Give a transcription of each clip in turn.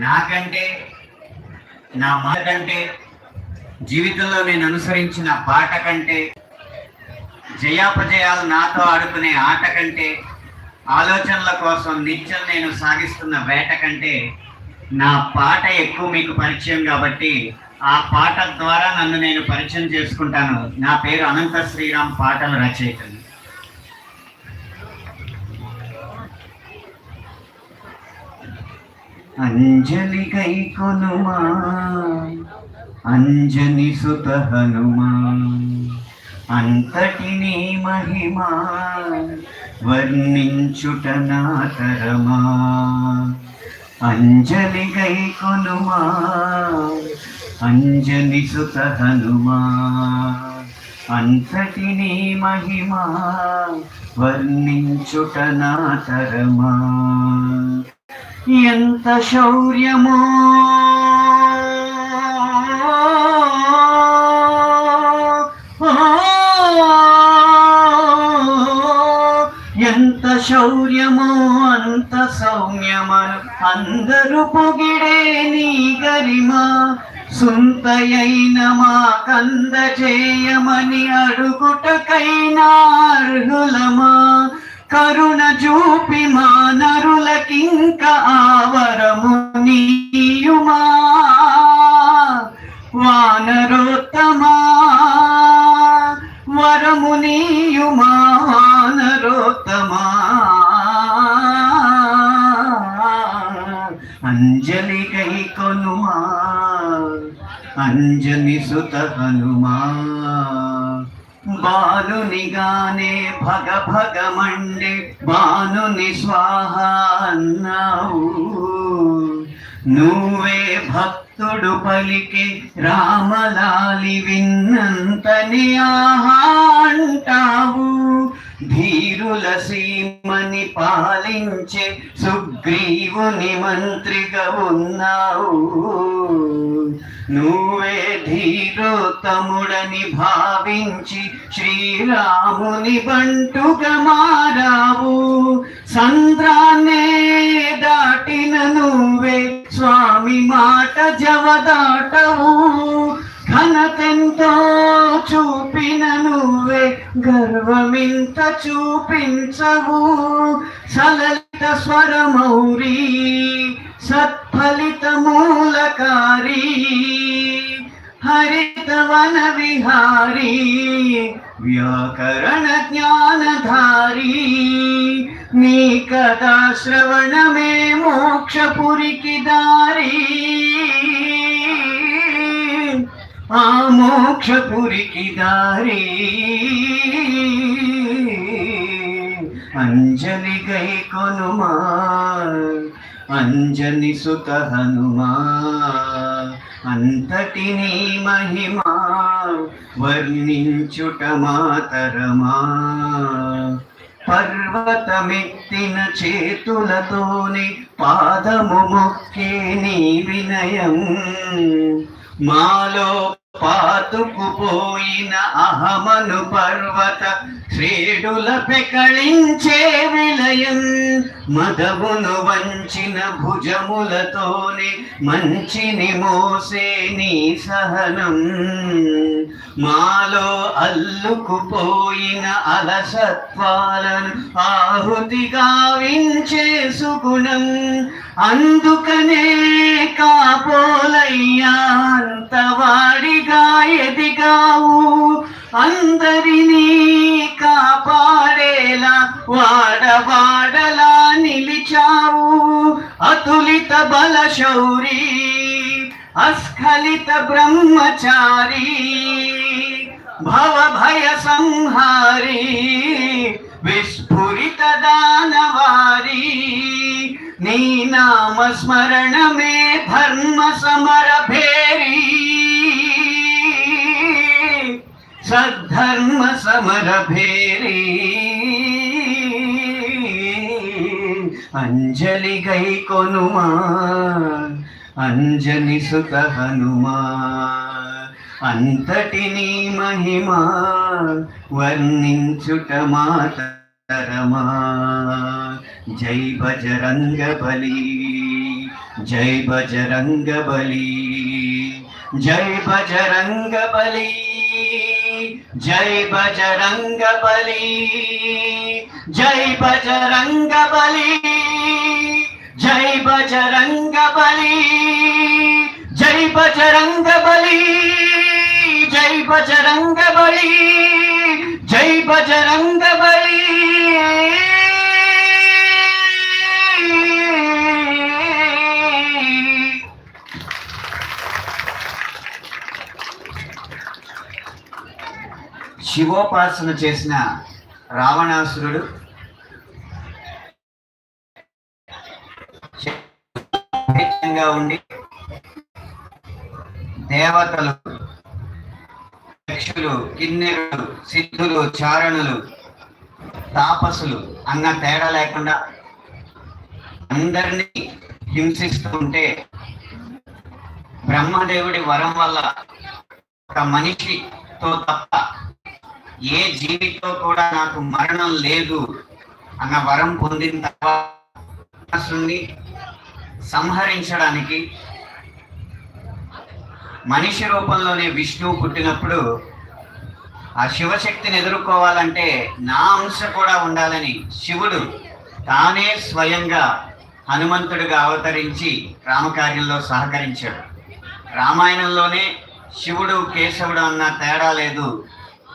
నాకంటే నా మాట కంటే జీవితంలో నేను అనుసరించిన బాట కంటే జయాపజయాలు నాతో ఆడుకునే ఆట కంటే ఆలోచనల కోసం నిత్యం నేను సాగిస్తున్న వేట కంటే నా పాట ఎక్కువ మీకు పరిచయం కాబట్టి ఆ పాట ద్వారా నన్ను నేను పరిచయం చేసుకుంటాను. నా పేరు అనంత శ్రీరామ్ పాటల రచయితని అంజలి కై కొనుమా అంజని సుత హనుమా. అంతటిని మహిమా వర్ణించుట నాతరమా అంజలి గై కొనుమా అంజని సుత హనుమా. అంతటిని మహిమా వర్ణించుట నాతరమా ఎంత శౌర్యమో. ఎంత శౌర్యమో అంత సౌమ్యమను అందరూ పొగిడే నీ గరిమా. సుంతయైన మా కంద చేయమని అడుగుటకైనా అర్హులమా? కరుణ చూపి మా నరులకింక ఆవరము నీయుమా? వానరోత్తమా? వరము నీయుమా? వానరోత్తమా? అంజలి కై కొనుమా? అంజలి సుత హనుమా? బాలునిగానే భగ భగ మండే బానుని స్వాహ అన్నావు నువ్వే భక్తుడు పలికే రామలాలి విన్నంతని ఆహా అంటావు ధీరుల సీమని పాలించే సుగ్రీవుని మంత్రిగా ఉన్నావు నువ్వే ధీరోత్తముడని భావించి శ్రీరాముని బంటుగా మారావు. సంద్రాన్నే దాటిన నువ్వే స్వామి మాట జవదాటవు. ఘనతెంతో చూపిన నువ్వే గర్వమింత చూపించవు. సలలిత స్వరమౌరి సత్ఫలిత మూలకారి హరితవన విహారీ వ్యాకరణ జ్ఞానధారీ నీ కథా శ్రవణమే మోక్షపురికి దారీ. ఆ మోక్షపురికి దారీ. అంజని గై కొనుమా అంజని సుత హనుమా అంతటిని మహిమా వర్ణించుట మాతరమా పర్వతమెత్తిన చేతులతోని పాదము మొక్కే నీ వినయం. మాలో పాతుకుపోయిన అహమను పర్వత శ్రీడుల పెకళించే విలయం మదవును వంచిన భుజములతోనే మంచిని మోసే నీ సహనం. మాలో అల్లుకుపోయిన అలసత్వాలను ఆహుతిగా వించే సుగుణం అందుకనే కాపోలయ్యా అంతవాడిగా ఎదిగావు. అందరినీ కాపాడేలా వాడవాడలా నిలిచావు అతులిత బల శౌరీ అస్ఖలిత బ్రహ్మచారి భవ భయ సంహారి విస్ఫురిత దానవారి నీ నామ స్మరణమే ధర్మ సమర సద్ధర్మ సమరభేరీ అంజలి గై కొనుమా అంజలి సుత హనుమా. అంతటి నీ మహిమా వర్ణించుట మాతరమా. జై బజరంగ బలి జై బజరంగ బలి జై బజరంగ బలి. జై బజరంగ బలి జై బజరంగ బలి జై బజరంగ బలి జై బజరంగ బలి జై బజరంగ బలి జై బజరంగ బలి. శివోపాసన చేసిన రావణాసురుడు ఉండి దేవతలు యక్షులు కిన్నెరులు సిద్ధులు చారణులు తాపసులు అన్న తేడా లేకుండా అందరినీ హింసిస్తూ ఉంటే బ్రహ్మదేవుడి వరం వల్ల ఒక మనిషితో తప్ప ఏ జీవితో కూడా నాకు మరణం లేదు అన్న వరం పొందిన తర్వాత సంహరించడానికి మనిషి రూపంలోనే విష్ణువు పుట్టినప్పుడు ఆ శివశక్తిని ఎదుర్కోవాలంటే నా అంశ కూడా ఉండాలని శివుడు తానే స్వయంగా హనుమంతుడిగా అవతరించి రామకార్యంలో సహకరించాడు. రామాయణంలోనే శివుడు కేశవుడు అన్న తేడా లేదు.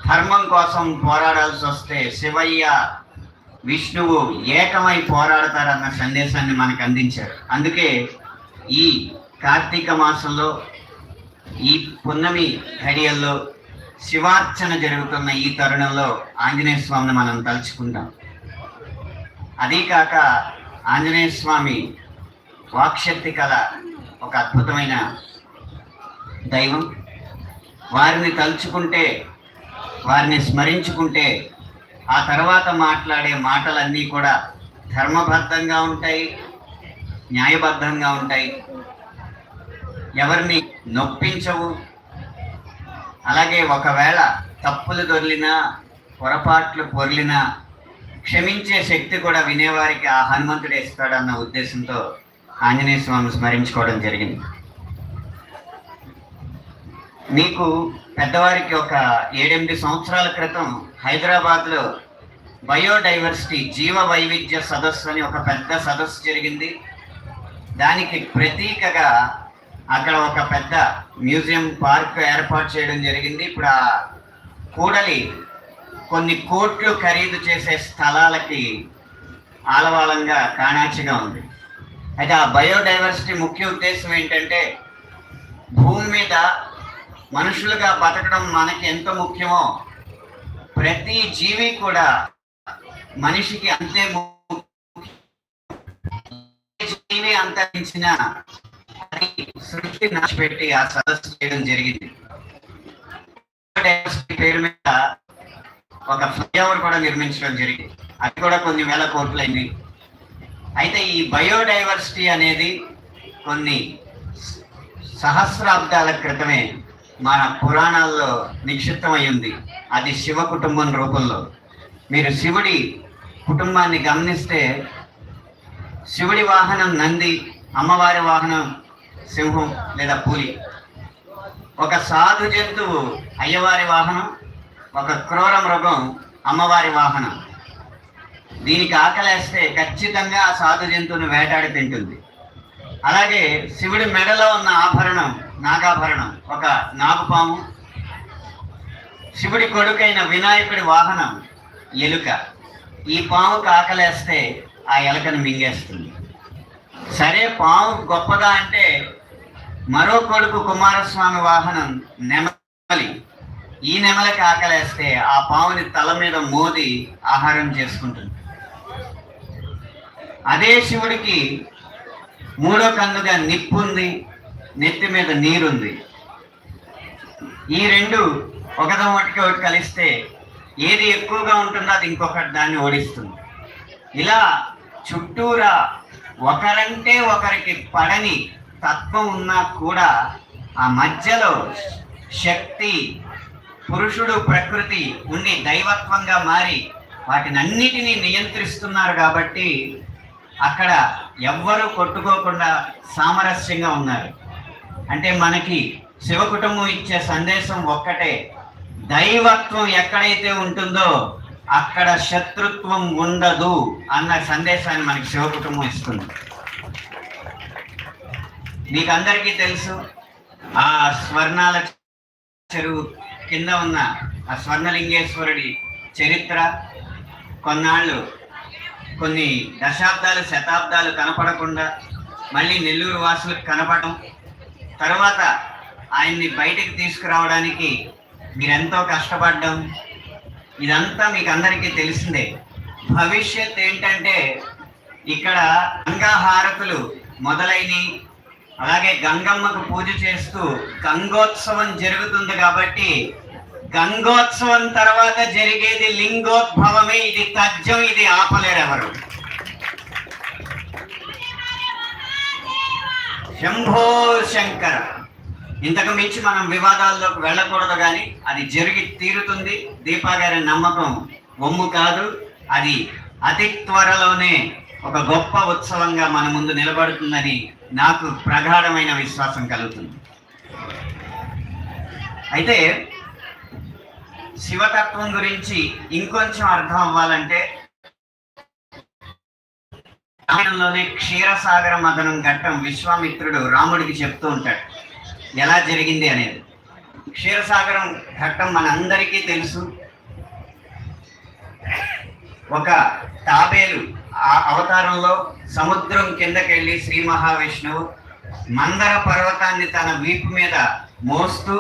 ధర్మం కోసం పోరాడాల్సి వస్తే శివయ్య విష్ణువు ఏకమై పోరాడతారన్న సందేశాన్ని మనకు అందించారు. అందుకే ఈ కార్తీక మాసంలో ఈ పున్నమి ఘడియల్లో శివార్చన జరుగుతున్న ఈ తరుణంలో ఆంజనేయ స్వామిని మనం తలుచుకుంటాం. అదీ కాక ఆంజనేయ స్వామి వాక్శక్తి కల ఒక అద్భుతమైన దైవం. వారిని తలుచుకుంటే వారిని స్మరించుకుంటే ఆ తర్వాత మాట్లాడే మాటలన్నీ కూడా ధర్మబద్ధంగా ఉంటాయి న్యాయబద్ధంగా ఉంటాయి. ఎవరిని నొప్పించవు. అలాగే ఒకవేళ తప్పులు దొర్లినా పొరపాట్లు పొర్లినా క్షమించే శక్తి కూడా వినేవారికి ఆ హనుమంతుడు ఇస్తాడన్న ఉద్దేశంతో ఆంజనేయ స్వామి స్మరించుకోవడం జరిగింది. మీకు పెద్దవారికి ఒక ఏడెనిమిది సంవత్సరాల క్రితం హైదరాబాద్లో బయోడైవర్సిటీ జీవ వైవిధ్య సదస్సు అని ఒక పెద్ద సదస్సు జరిగింది. దానికి ప్రతీకగా అక్కడ ఒక పెద్ద మ్యూజియం పార్క్ ఏర్పాటు చేయడం జరిగింది. ఇప్పుడు ఆ కూడలి కొన్ని కోట్లు ఖరీదు చేసే స్థలాలకి ఆలవాలంగా కాణాచిగా ఉంది. అయితే ఆ బయోడైవర్సిటీ ముఖ్య ఉద్దేశం ఏంటంటే భూమి మీద మనుషులుగా బతకడం మనకి ఎంత ముఖ్యమో ప్రతి జీవి కూడా మనిషికి అంతే జీవి అంతరించిన సృష్టి నాచిపెట్టి ఆ సదస్సు చేయడం జరిగింది. బయోడైవర్సిటీ పేరు మీద ఒక ఫ్లైఓవర్ కూడా నిర్మించడం జరిగింది. అది కూడా కొన్ని వేల కోట్లయింది అయితే ఈ బయోడైవర్సిటీ అనేది కొన్ని సహస్రాబ్దాల క్రితమే మన పురాణాల్లో నిక్షిప్తమై ఉంది అది శివ కుటుంబం రూపంలో. మీరు శివుడి కుటుంబాన్ని గమనిస్తే శివుడి వాహనం నంది అమ్మవారి వాహనం సింహం లేదా పులి. ఒక సాధు జంతువు అయ్యవారి వాహనం ఒక క్రూర మృగం అమ్మవారి వాహనం. దీనికి ఆకలేస్తే ఖచ్చితంగా ఆ సాధు జంతువుని వేటాడి తింటుంది. అలాగే శివుడి మెడలో ఉన్న ఆభరణం నాగాభరణం. ఒక నాగుపాము. శివుడి కొడుకైన వినాయకుడి వాహనం ఎలుక. ఈ పాము ఆకలేస్తే ఆ ఎలుకను మింగేస్తుంది. సరే పాము గొప్పదా అంటే మరో కొడుకు కుమారస్వామి వాహనం నెమలి. ఈ నెమలకి ఆకలేస్తే ఆ పాముని తల మీద మోది ఆహారం చేసుకుంటుంది. అదే శివుడికి మూడో కన్నుగా నిప్పు ఉంది. నెత్తి మీద నీరుంది. ఈ రెండు ఒకదో ఒకటి ఒకటి కలిస్తే ఏది ఎక్కువగా ఉంటుందో అది ఇంకొకటి దాన్ని ఓడిస్తుంది. ఇలా చుట్టూరా ఒకరంటే ఒకరికి పడని తత్వం ఉన్నా కూడా ఆ మధ్యలో శక్తి పురుషుడు ప్రకృతి ఉండి దైవత్వంగా మారి వాటిని అన్నిటినీ నియంత్రిస్తున్నారు కాబట్టి అక్కడ ఎవ్వరూ కొట్టుకోకుండా సామరస్యంగా ఉన్నారు. అంటే మనకి శివ కుటుంబం ఇచ్చే సందేశం ఒక్కటే. దైవత్వం ఎక్కడైతే ఉంటుందో అక్కడ శత్రుత్వం ఉండదు అన్న సందేశాన్ని మనకి శివ కుటుంబం ఇస్తుంది. మీకు అందరికీ తెలుసు ఆ స్వర్ణాల చెరువు కింద ఉన్న ఆ స్వర్ణలింగేశ్వరుడి చరిత్ర. కొన్నాళ్ళు కొన్ని దశాబ్దాలు శతాబ్దాలు కనపడకుండా మళ్ళీ నెల్లూరు వాసులకు కనపడటం తర్వాత ఆయన్ని బయటికి తీసుకురావడానికి మీరెంతో కష్టపడ్డం? ఇదంతా మీకు అందరికీ తెలిసిందే. భవిష్యత్ ఏంటంటే ఇక్కడ గంగాహారతులు మొదలైనవి. అలాగే గంగమ్మకు పూజ చేస్తూ గంగోత్సవం జరుగుతుంది కాబట్టి గంగోత్సవం తర్వాత జరిగేది లింగోద్భవమే. ఇది తజ్జం ఇది ఆపలేరు శంభో శంకర. ఇంతకు మించి మనం వివాదాల్లోకి వెళ్ళకూడదు కానీ అది జరిగి తీరుతుంది. దీపా గారి నమ్మకం ఒమ్ము కాదు. అది అతి త్వరలోనే ఒక గొప్ప ఉత్సవంగా మన ముందు నిలబడుతుందని నాకు ప్రగాఢమైన విశ్వాసం కలుగుతుంది. అయితే శివతత్వం గురించి ఇంకొంచెం అర్థం అవ్వాలంటే రామాయణంలోనే క్షీరసాగర మదనం ఘట్టం విశ్వామిత్రుడు రాముడికి చెప్తూ ఉంటాడు. ఎలా జరిగింది అనేది. క్షీరసాగరం ఘట్టం మనందరికీ తెలుసు. ఒక తాబేలు ఆ అవతారంలో సముద్రం కిందకెళ్ళి శ్రీ మహావిష్ణువు మందర పర్వతాన్ని తన వీపు మీద మోస్తూ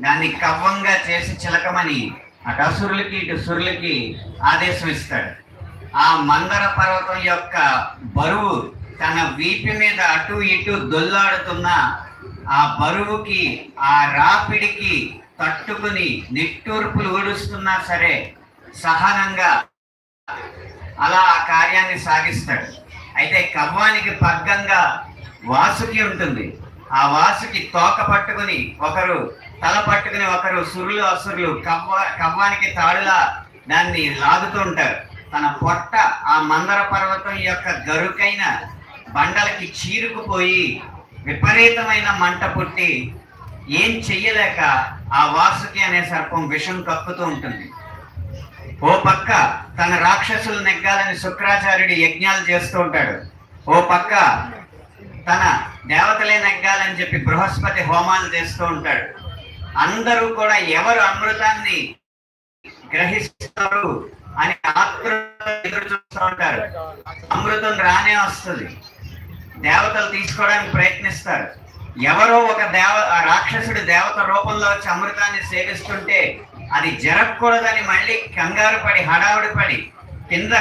దాన్ని కవ్వంగా చేసి చిలకమని అటు అసురులకి ఇటు సురులకి ఆదేశం ఇస్తాడు. ఆ మందర పర్వతం యొక్క బరువు తన వీపు మీద అటు ఇటు దొల్లాడుతున్న ఆ బరువుకి ఆ రాపిడికి తట్టుకుని నిట్టూర్పులు ఊడుస్తున్నా సరే సహనంగా అలా ఆ కార్యాన్ని సాగిస్తాడు. అయితే కవ్వానికి పగ్గంగా వాసుకి ఉంటుంది. ఆ వాసుకి తోక పట్టుకుని ఒకరు తల పట్టుకుని ఒకరు సురులు అసురులు కవ్వ కవ్వానికి తాడులా దాన్ని లాగుతూ ఉంటారు. తన పొట్ట ఆ మందర పర్వతం యొక్క గరుకైన బండలకి చీరుకుపోయి విపరీతమైన మంట పుట్టి ఏం చెయ్యలేక ఆ వాసుకి అనే సర్పం విషం కక్కుతూ ఉంటుంది. ఓ పక్క తన రాక్షసులు నెగ్గాలని శుక్రాచార్యుడు యజ్ఞాలు చేస్తూ ఉంటాడు. ఓ పక్క తన దేవతలే నెగ్గాలని చెప్పి బృహస్పతి హోమాలు చేస్తూ ఉంటాడు. అందరూ కూడా ఎవరు అమృతాన్ని గ్రహిస్తారు? అని ఆత్రుత ఎదురు చూస్తూ ఉంటారు. అమృతం రానే వస్తుంది. దేవతలు తీసుకోవడానికి ప్రయత్నిస్తారు. ఎవరో ఒక దేవ ఆ రాక్షసుడు దేవత రూపంలో వచ్చి అమృతాన్ని సేవిస్తుంటే అది జరగకూడదని మళ్ళీ కంగారు పడి హడావుడి పడి కింద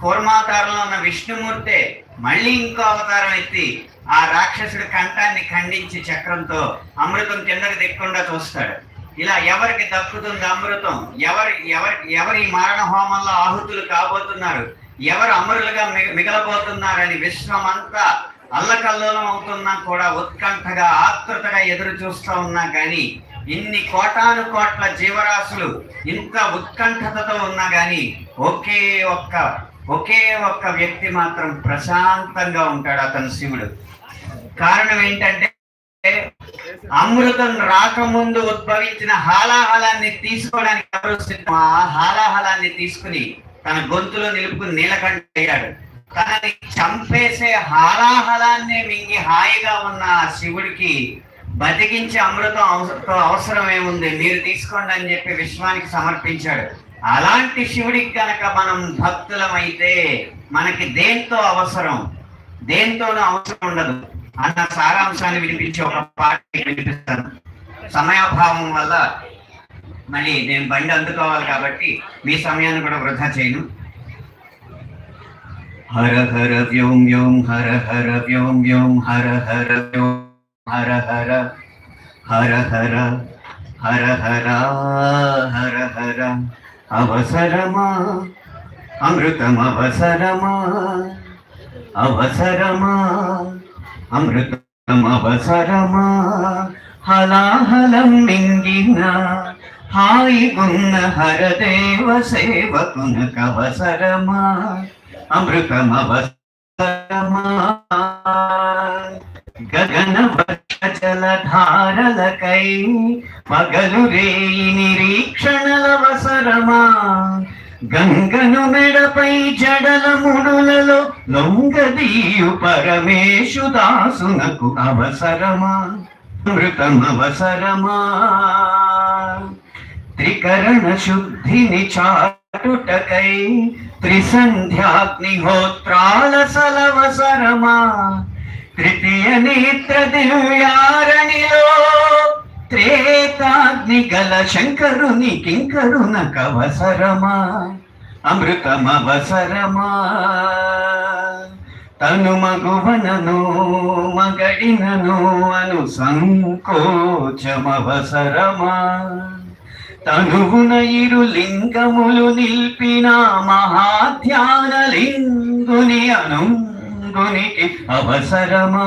కూర్మాతారంలో ఉన్న విష్ణుమూర్తే మళ్ళీ ఇంకో అవతారం ఎత్తి ఆ రాక్షసుడి కంఠాన్ని ఖండించి చక్రంతో అమృతం కిందకు దిక్కుండా చూస్తాడు. ఇలా ఎవరికి దక్కుతుంది అమృతం? ఎవరి ఎవరి ఎవరి మరణ హోమంలో ఆహుతులు కాబోతున్నారు? ఎవరు అమరులుగా మిగ- మిగలబోతున్నారని విశ్వమంతా అల్లకల్లోలం అవుతున్నా కూడా ఉత్కంఠగా ఆతృతగా ఎదురు చూస్తూ ఉన్నా కానీ ఇన్ని కోటాను కోట్ల జీవరాశులు ఇంత ఉత్కంఠతతో ఉన్నా కానీ ఒకే ఒక్క ఒకే ఒక్క వ్యక్తి మాత్రం ప్రశాంతంగా ఉంటాడు అతను శివుడు. కారణం ఏంటంటే అమృతం రాకముందు ఉద్భవించిన హాలాహలాన్ని తీసుకోవడానికి ఎవరు సిద్ధం? ఆ హాలాహలాన్ని తీసుకుని తన గొంతులో నిలుపుకుని నీలకంఠ అయ్యాడు తనని చంపేసే హాలాహలాన్ని మింగి హాయిగా ఉన్న శివుడికి బతికించే అమృతం అవసరం అవసరం ఏముంది? మీరు తీసుకోండి అని చెప్పి విశ్వానికి సమర్పించాడు. అలాంటి శివుడికి కనుక మనం భక్తులం అయితే మనకి దేంతో అవసరం? దేంతోనూ అవసరం ఉండదు. అన్న సారాంశాన్ని వినిపించే ఒక పాట వినిపిస్తాను సమయాభావం వల్ల మళ్ళీ నేను బండి అందుకోవాలి కాబట్టి మీ సమయాన్ని కూడా వృధా చేయను హర హర వ్యోం వ్యోం హర హర వ్యోం వ్యోం హర హర వ్యోం హర హర హర హర హర హర హర హర అవసరమా అమృతం అవసరమా అవసరమా అమృతమవసరమా హలాహలం మింగిన హాయిగున్న హరదేవ సేవకునకవసరమా అమృతమవసరమా గగన జలధారలకై మగలు రేయి నిరీక్షణలవసరమా గంగను మెడపై జడల ముడులలో లొంగదీయు పరమేశు దాసునకు అవసరమా? మృతం త్రికరణ శుద్ధిని చాటుటకై త్రిసంధ్యాగ్నిహోత్రాల సలవసరమా? తృతీయ నేత్ర దివ్యారణి త్రేతాగ్ని గల శంకరుని కింకరున కవసరమా అమృతమవసరమా? తను మగువనను మగడినను అను సంకోచమవసరమా? తనువున ఇరు లింగములు నిల్పిన మహాధ్యాన లింగుని అనుంగునికి అవసరమా?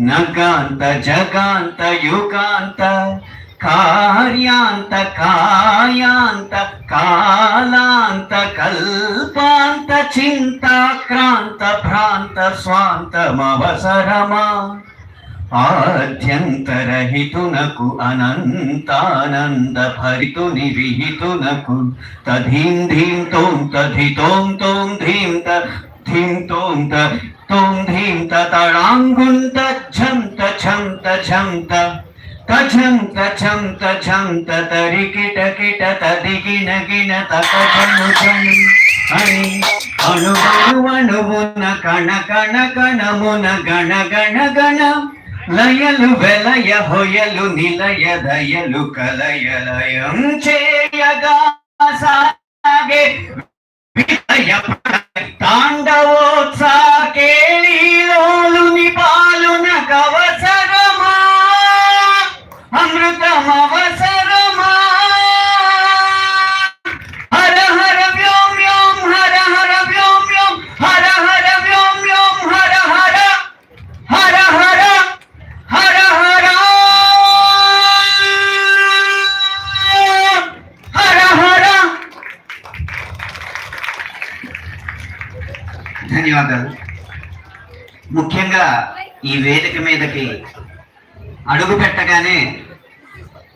ನಗ ಅಂತ ಜಗ ಅಂತ ಯುಗ ಅಂತ ಕಾರ್ಯ ಅಂತ ಕಾಯ ಅಂತ ಕಾಲ ಅಂತ ಕಲ್ಪಾಂತ ಚಿಂತಾಕ್ರಾಂತ ಭ್ರಾಂತ ಸ್ವಾಂತ ಮವಸರಮ ఆద్యంతరహితునకు అనంతానంద భరితుని విహితునకు తధీం ధీం తోం తధితోం తోం ధీం ధీం తోం తూం ధీం తడాంగుం తఛం తఛం తఛం తఛం తఛం తఛం తరి కిట కిట తది గిణ గిణ తకము అని అణువణు అణువున కణ కణ కణమున గణ గణ గణ లయలు వెలయ హొయలు నిలయ దయలు కలయ లయం చేయగా సాగే తాండవోత్సాకేళీలోలుని పాలున కవసగమా అమృతమవస ధన్యవాదాలు. ముఖ్యంగా ఈ వేదిక మీదకి అడుగు పెట్టగానే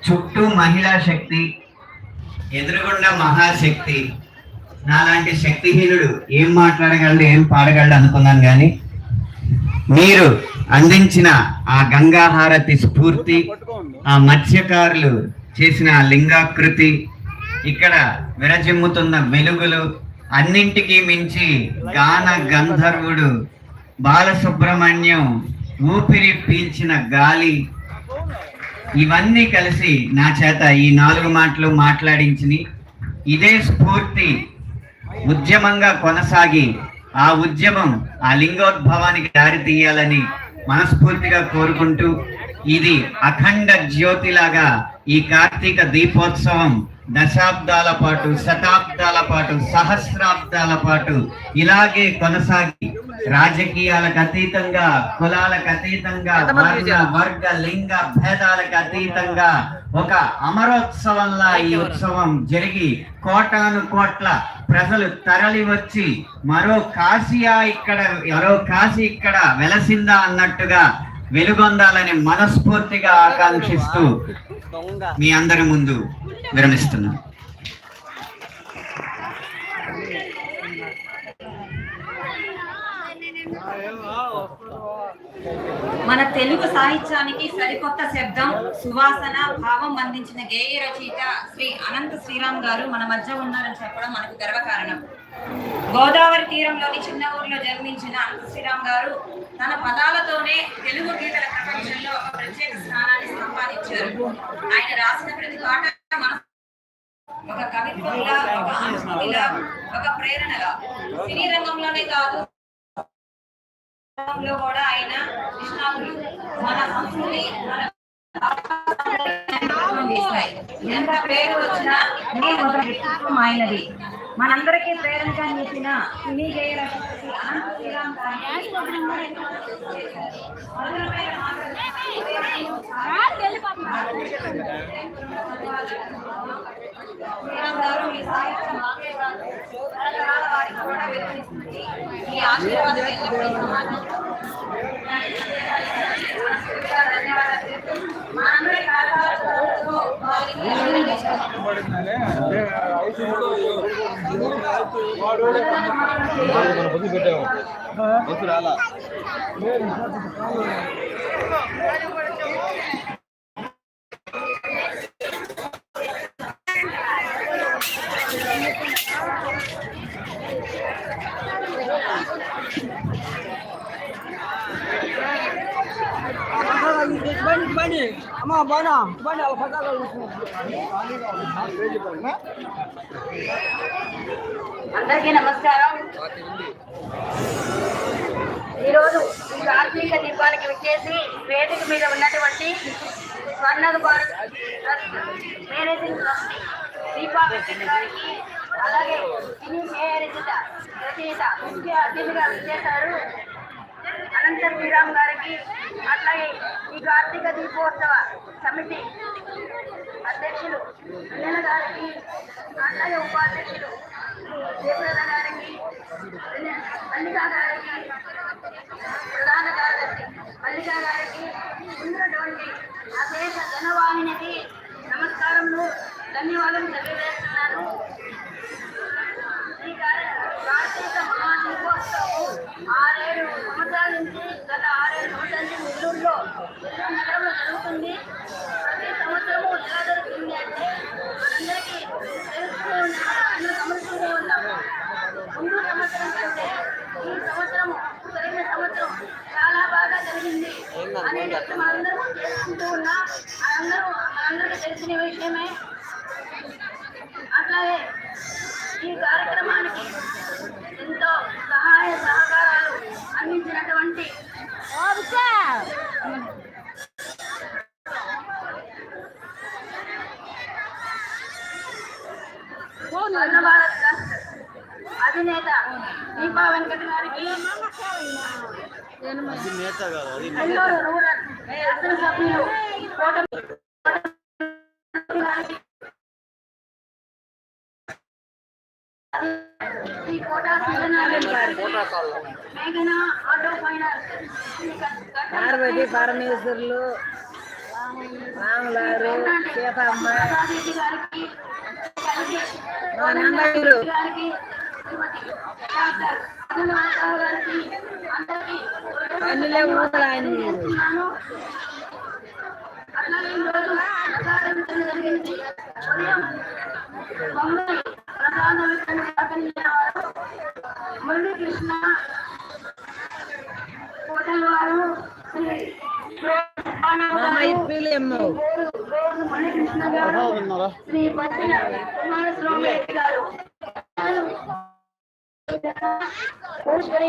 చుట్టూ మహిళా శక్తి ఎదురుగుండా మహాశక్తి నాలాంటి శక్తిహీనుడు ఏం మాట్లాడగలడు ఏం పాడగలడు అనుకున్నాను కానీ మీరు అందించిన ఆ గంగాహారతి స్ఫూర్తి ఆ మత్స్యకారులు చేసిన లింగాకృతి ఇక్కడ విరజిమ్ముతున్న వెలుగులు అన్నింటికీ మించి గాన గంధర్వుడు బాలసుబ్రహ్మణ్యం ఊపిరి పీల్చిన గాలి. ఇవన్నీ కలిసి నా చేత ఈ నాలుగు మాటలు మాట్లాడించిని. ఇదే స్ఫూర్తి ఉద్యమంగా కొనసాగి ఆ ఉద్యమం ఆ లింగోద్భవానికి దారి తీయాలని మనస్ఫూర్తిగా కోరుకుంటూ ఇది అఖండ జ్యోతిలాగా ఈ కార్తీక దీపోత్సవం దశాబ్దాల పాటు శతాబ్దాల పాటు సహస్రాబ్దాల పాటు ఇలాగే కొనసాగి రాజకీయాలకు అతీతంగా కులాలకు అతీతంగా వర్ణ వర్గ లింగ భేదాలకు అతీతంగా ఒక అమరోత్సవంలా ఈ ఉత్సవం జరిగి కోటాను కోట్ల ప్రజలు తరలి వచ్చి మరో కాశీయా ఇక్కడ మరో కాశీ ఇక్కడ వెలసిందా అన్నట్టుగా వెలుగొందాలని మనస్ఫూర్తిగా ఆకాంక్షిస్తూ మీ అందరి ముందు విరమిస్తున్నాను మన తెలుగు సాహిత్యానికి సరికొత్త శబ్దం సువాసన భావం అందించిన గేయ రచయిత శ్రీ అనంత శ్రీరామ్ గారు మన మధ్య ఉన్నారని చెప్పడం మనకు గర్వకారణం. గోదావరి తీరంలోని చిన్న ఊరిలో జన్మించిన అనంత శ్రీరామ్ గారు తన పదాలతోనే తెలుగు గీతల ప్రపంచంలో ఒక ప్రత్యేక స్థానాన్ని సంపాదించారు. ఆయన రాసిన ప్రతి పాట మన ఒక కవిత్వంలా ఒక అనుభూతిలా ఒక ప్రేరణలా. సినీ రంగంలోనే కాదు కూడా ఆయన కృష్ణాలు మన సంస్కృతి ఎంత పేరు వచ్చినా మొదటి ఆయనది. మనందరికీ ప్రేరణగా చేసిన సినీ జయ రచయిత అనంత శ్రీరామ్ గారికి మధురమైన శ్రీరామ్ గారు మీ సాహిత్యం మాకే కాదు, తరతరాల వారికి కూడా వెలుగునిస్తుంది. ఈ ఆశీర్వాదం ఎల్లప్పుడూ సమాజం మనందరి కాలాలతో వారికి మన పొద్దు పెట్టాము బస్సు రాలా బండి బండి అమ్మా బానా బండి అందరికీ నమస్కారం. ఈరోజు ఈ కార్తీక దీపానికి విచ్చేసి వేదిక మీద ఉన్నటువంటి స్వర్ణద భారత్ మేనేజింగ్ ట్రస్ట్ దీపా గారికి అలాగే సినీ రచయిత రచయిత ముఖ్య అతిథిగా విచ్చేశారు. అనంత శ్రీరామ్ గారికి అట్లాగే ఈ కార్తీక దీపోత్సవ సమితి అధ్యక్షులు గారికి అట్లాగే ఉపాధ్యక్షులు మల్లికా గారికి ప్రధాన కార్యదర్శి మల్లికా గారికి ఉన్నటువంటి అశేష జనవాహినికి నమస్కారములు ధన్యవాదాలు తెలియజేస్తున్నాను ఈ కార్య- కార్తీక మహాదీపోత్సవం ఆరేడు సంవత్సరాల నుంచి గత ఆరేడు సంవత్సరాల నుంచి నెల్లూరులో నెల్లూరు నగరంలో జరుగుతుంది ప్రతి సంవత్సరము ఎలా జరుగుతుంది అంటే అందరికీ తెలుస్తూనే ఉన్నాం అందరూ గమనిస్తూనే ఉన్నాము ముందు సంవత్సరం కంటే ఈ సంవత్సరం జరిగిన సంవత్సరం చాలా బాగా జరిగింది అని మనందరం చేసుకుంటూ ఉన్నాం. అందరూ మనందరికీ తెలిసిన విషయమే. అట్లాగే ఈ కార్యక్రమానికి ఎంతో సహాయ సహకారాలు అందించినటువంటి అధినేత దీపా వెంకట గారికి నేత కాదు అది శ్రీ కోటా మేఘన ఆటో ఫైనాన్స్ పార్వతి పరమేశ్వర్లు రాములారు సీతమ్మ మా. అన్నిలే ఊరు ఆయన వారు మురళీకృష్ణ హోటల్ వారు శ్రీ ఇప్పిలేమ్మ మురళీకృష్ణ గారు. శ్రీ పచ్చిన కుమారస్వామి గారు పుష్కరి